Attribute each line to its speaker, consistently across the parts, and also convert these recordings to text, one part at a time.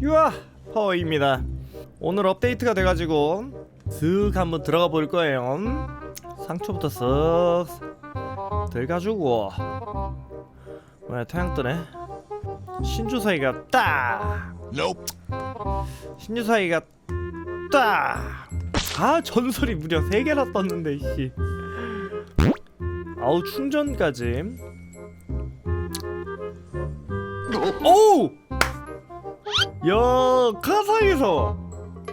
Speaker 1: 유아 퍼입니다. 오늘 업데이트가 돼가지고 슥 한번 들어가 볼 거예요. 상처부터 쓱 들어가지고 왜 태양 뜨네? 신주사위가 딱
Speaker 2: Nope.
Speaker 1: 신주사위가 딱! 아 전설이 무려 3개나 떴는데 씨 아우 충전까지 오우! 야 카사에서.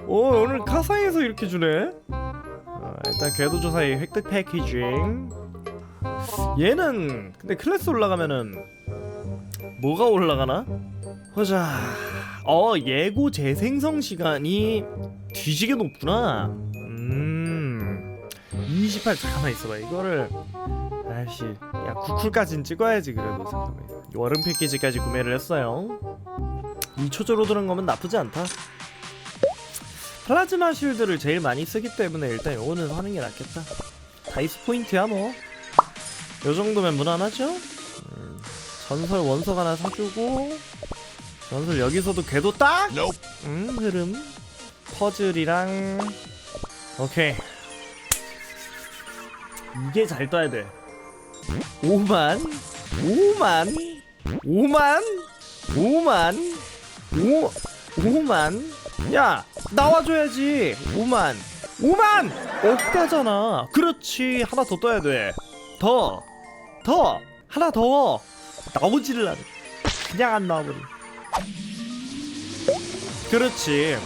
Speaker 1: 오 오늘 카사에서 이렇게 주네? 어, 일단 궤도조사의 획득 패키징. 얘는 근데 클래스 올라가면은 뭐가 올라가나? 보자. 어 예고 재생성 시간이 뒤지게 높구나. 음28 잠깐만 있어봐. 이거를 아이씨 야 구쿨까진 찍어야지 그래도. 잠깐만. 여름 패키지까지 구매를 했어요 2초저로 드는 거면 나쁘지 않다. 플라즈마 쉴드를 제일 많이 쓰기 때문에 일단 요거는 하는 게 낫겠다. 다이스 포인트야 뭐. 요정도면 무난하죠? 음, 전설 원석 하나 사주고 전설 여기서도 궤도 딱! 음 흐름. 퍼즐이랑. 오케이. 이게 잘 떠야 돼. 5만 5만 5만 5만 5 5만. 야 나와줘야지. 5만. 5만! 억가잖아. 그렇지. 하나 더 떠야 돼더. 더. 하나 더. 나오지를 않아. 그냥 안 나와버려. 그렇지.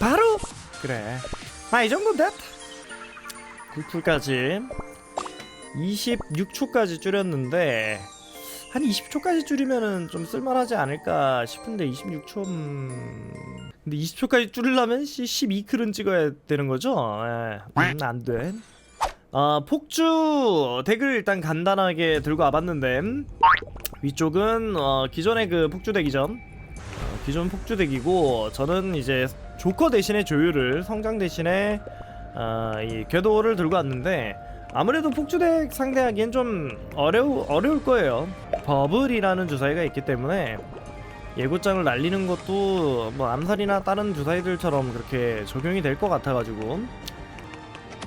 Speaker 1: 바로! 그래. 아 이 정도면 됐다. 9풀까지. 26초까지 줄였는데 한 20초까지 줄이면은 좀 쓸만하지 않을까 싶은데 26초 음... 근데 20초까지 줄이려면 12클은 찍어야 되는 거죠? 예. 음, 안 돼 아 폭주 덱을 일단 간단하게 들고 와봤는데 위쪽은 어, 기존의 그 폭주 덱이죠 어, 기존 폭주 덱이고 저는 이제 조커 대신에 조율을 성장 대신에 어, 이 궤도를 들고 왔는데 아무래도 폭주덱 상대하기엔 좀 어려우, 어려울 거예요. 버블이라는 주사위가 있기 때문에 예고장을 날리는 것도 뭐 암살이나 다른 주사위들처럼 그렇게 적용이 될 것 같아가지고.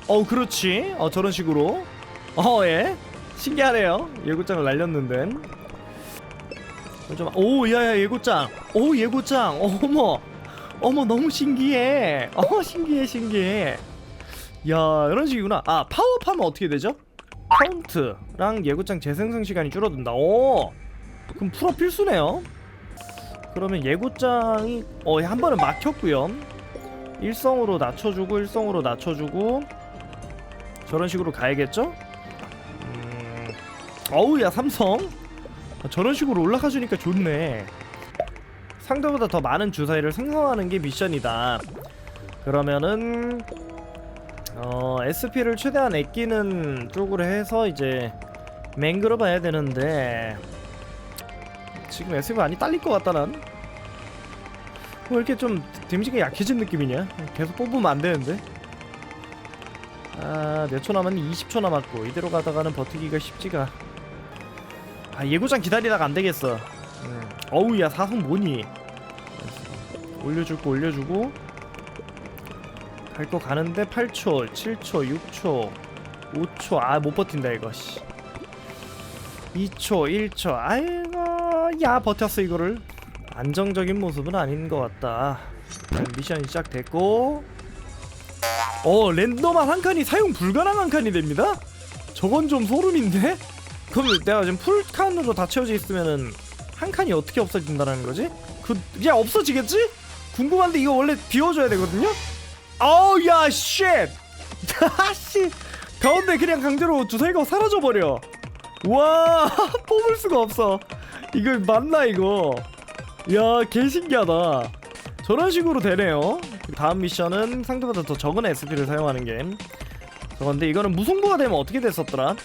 Speaker 1: 어 그렇지. 어 저런 식으로. 어예. 신기하네요. 예고장을 날렸는데. 좀오 야야 예고장. 오 예고장. 어머. 어머 너무 신기해. 어 신기해 신기해 야 이런 식이구나. 아 파워업하면 어떻게 되죠? 카운트랑 예고장 재생성 시간이 줄어든다. 오 그럼 풀어 필수네요. 그러면 예고장이 어 한 번은 막혔고요. 일성으로 낮춰주고 일성으로 낮춰주고 저런 식으로 가야겠죠? 음... 어우 야 삼성. 아, 저런 식으로 올라가주니까 좋네. 상대보다 더 많은 주사위를 생성하는 게 미션이다. 그러면은 어 SP를 최대한 아끼는 쪽으로 해서 이제 맹그로 봐야 되는데 지금 SP 많이 딸릴 것 같다 난. 왜 이렇게 좀 데미지가 약해진 느낌이냐? 계속 뽑으면 안 되는데. 아, 몇 초 남았니? 20초 남았고 이대로 가다가는 버티기가 쉽지가. 아, 예고장 기다리다가 안 되겠어. 음. 어우, 야 사성 뭐니? 올려주고 올려주고 갈 거 가는데 8초, 7초, 6초, 5초. 아, 못 버틴다 이거. 씨. 2초, 1초. 아이고, 야 버텼어 이거를. 안정적인 모습은 아닌 것 같다. 미션이 시작됐고, 어 랜덤한 한 칸이 사용 불가능한 칸이 됩니다. 저건 좀 소름인데? 그럼 내가 지금 풀 칸으로 다 채워져 있으면은 한 칸이 어떻게 없어진다는 거지? 그, 야 없어지겠지? 궁금한데 이거 원래 비워줘야 되거든요. 어우 야 쉣! 아씨 가운데 그냥 강제로 주사위가 사라져 버려. 와 뽑을 수가 없어. 이거 맞나 이거? 야 개신기하다. 저런 식으로 되네요. 다음 미션은 상대보다 더 적은 SP를 사용하는 게 저건데 이거는 무승부가 되면 어떻게 됐었더라?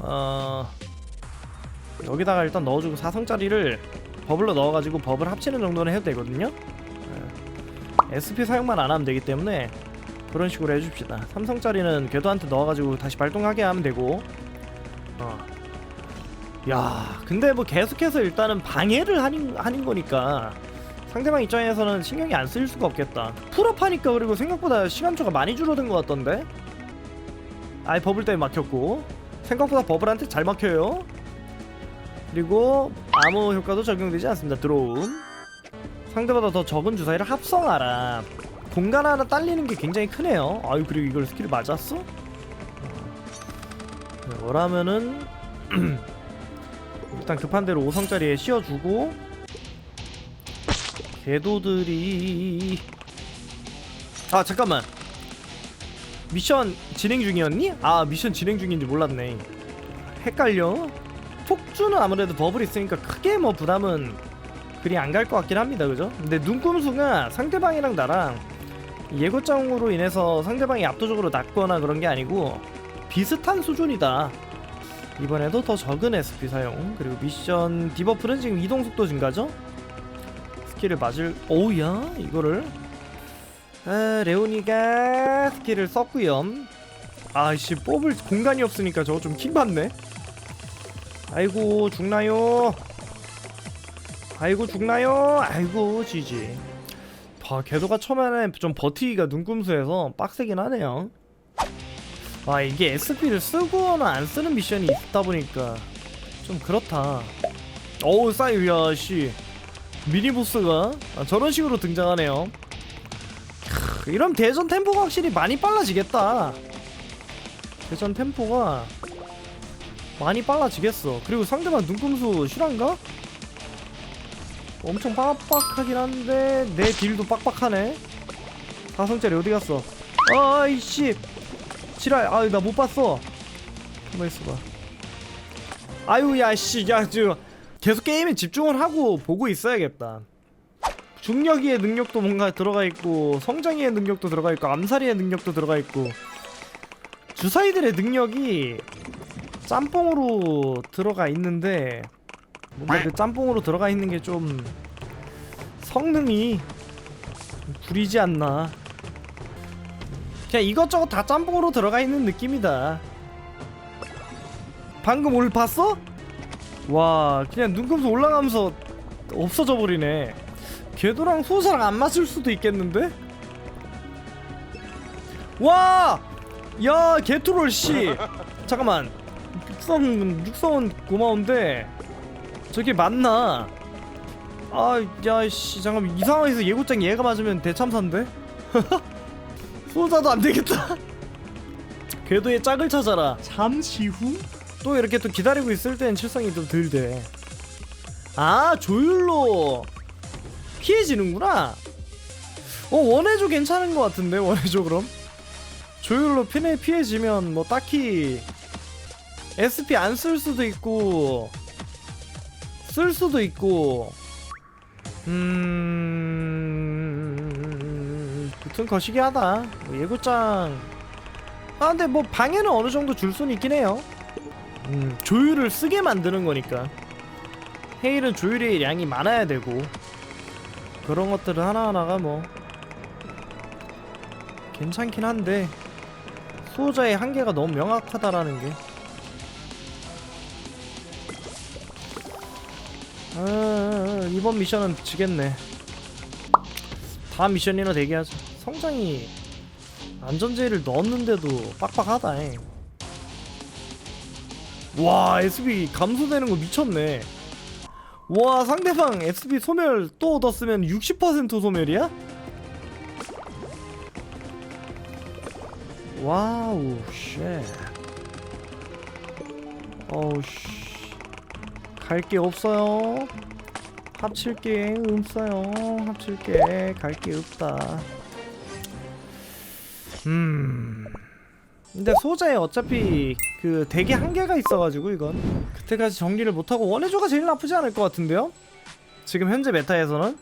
Speaker 1: 어 여기다가 일단 넣어주고 4성짜리를 버블로 넣어가지고 버블 합치는 정도는 해도 되거든요. 예. SP 사용만 안 하면 되기 때문에 그런 식으로 해줍시다. 삼성짜리는 궤도한테 넣어가지고 다시 발동하게 하면 되고 어. 야 근데 뭐 계속해서 일단은 방해를 하는, 하는 거니까 상대방 입장에서는 신경이 안 쓰일 수가 없겠다 풀업 하니까 그리고 생각보다 시간초가 많이 줄어든 것 같던데 아이 버블 때문에 막혔고 생각보다 버블한테 잘 막혀요 그리고 암호 효과도 적용되지 않습니다 들어옴 상대보다 더 적은 주사위를 합성하라 공간 하나 딸리는 게 굉장히 크네요 아유 그리고 이걸 스킬 맞았어? 어. 뭐라면은 일단 급한 대로 5성짜리에 씌워주고 궤도들이 아 잠깐만 미션 진행 중이었니? 아 미션 진행 중인지 몰랐네 헷갈려 폭주는 아무래도 버블 있으니까 크게 뭐 부담은 그리 안 갈 것 같긴 합니다. 그죠? 근데 눈금수가 상대방이랑 나랑 예고장으로 인해서 상대방이 압도적으로 낮거나 그런 게 아니고 비슷한 수준이다. 이번에도 더 적은 SP 사용. 그리고 미션 디버프는 지금 이동속도 증가죠? 스킬을 맞을 오우야 이거를. 아, 레오니가 스킬을 썼구요. 아이씨 뽑을 공간이 없으니까 저거 좀 킹받네. 아이고 죽나요 아이고 죽나요? 아이고 지지. 봐 궤도가 처음에는 좀 버티기가 눈금수해서 빡세긴 하네요. 아 이게 SP를 쓰거나 안 쓰는 미션이 있다 보니까 좀 그렇다. 어우 싸이 야씨. 미니보스가? 아, 저런 식으로 등장하네요. 크, 이런 대전 템포가 확실히 많이 빨라지겠다. 대전 템포가 많이 빨라지겠어. 그리고 상대방 눈금수 실한가? 엄청 빡빡하긴 한데 내 딜도 빡빡하네. 사성짜리 어디 갔어. 아이씨. 지랄. 아유 나 못 봤어. 가만 있어봐. 아유 야씨. 야저 계속 게임에 집중을 하고 보고 있어야겠다. 중력이의 능력도 뭔가 들어가 있고 성장이의 능력도 들어가 있고 암살이의 능력도 들어가 있고 주사위들의 능력이 짬뽕으로 들어가 있는데 뭔가 그 짬뽕으로 들어가 있는 게 좀 성능이 구리지 않나 그냥 이것저것 다 짬뽕으로 들어가 있는 느낌이다 방금 오늘 봤어? 와 그냥 눈금수 올라가면서 없어져 버리네 궤도랑 소사랑 안 맞을 수도 있겠는데? 와! 야 개트롤 씨 잠깐만 육성 육성은 고마운데 저게 맞나? 아 야 씨 잠깐만 이 상황에서 예고장 얘가 맞으면 대참사인데? 소자도 안 되겠다. 궤도의 짝을 찾아라. 잠시 후? 또 이렇게 또 기다리고 있을 땐 칠성이 좀덜 돼. 아 조율로 피해지는구나. 어 원해조 괜찮은 것 같은데 원해조 그럼? 조율로 피해 피해지면 뭐 딱히 SP 안 쓸 수도 있고 쓸 수도 있고. 음 붙은 거시기 하다. 뭐 예고장. 아 근데 뭐 방에는 어느 정도 줄 수는 있긴 해요. 음 조율을 쓰게 만드는 거니까. 헤일은 조율의 양이 많아야 되고. 그런 것들은 하나하나가 뭐 괜찮긴 한데 수호자의 한계가 너무 명확하다라는 게 아, 이번 미션은 지겠네. 다음 미션이나 대기하자. 성장이 안전제를 넣었는데도 빡빡하다. 잉. 와, SB 감소되는 거 미쳤네. 와, 상대방 SB 소멸 또 얻었으면 60% 소멸이야? 와우, 쉣. 어우, 씨. 갈 게 없어요. 합칠 게 없어요. 합칠 게 갈 게 없다. 음. 근데 소자에 어차피 그 대기 한계가 있어가지고 이건 그때까지 정리를 못하고 원해조가 제일 나쁘지 않을 것 같은데요? 지금 현재 메타에서는